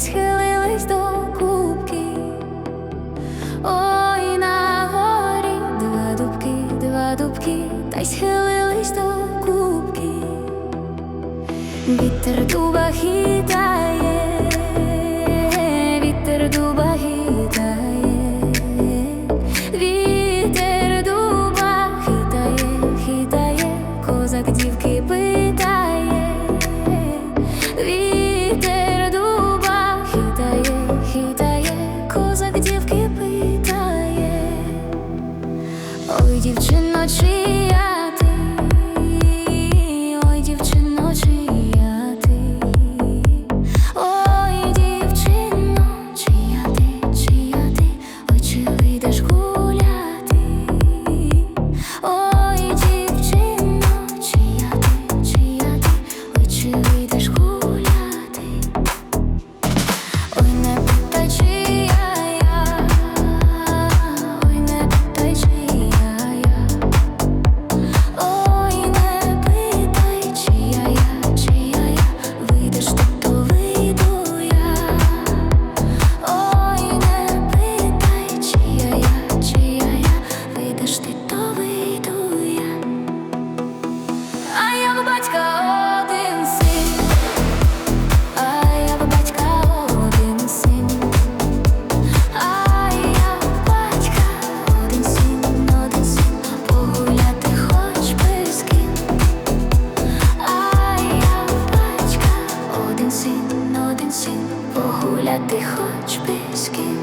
схилились до кубки, ой на горі два дубки, два дубки, та й схилились до кубки, вітер дуба хитає Ой, дівчино, чия ти, ой, дівчино, чия ти, ой, дівчино, чия ти, чия ти, ой, чи вийдеш гуляти, ой, дівчино, чия ти, чия ти, ой, чи вийдеш гуляти. танців, погуляти хоч би з ким.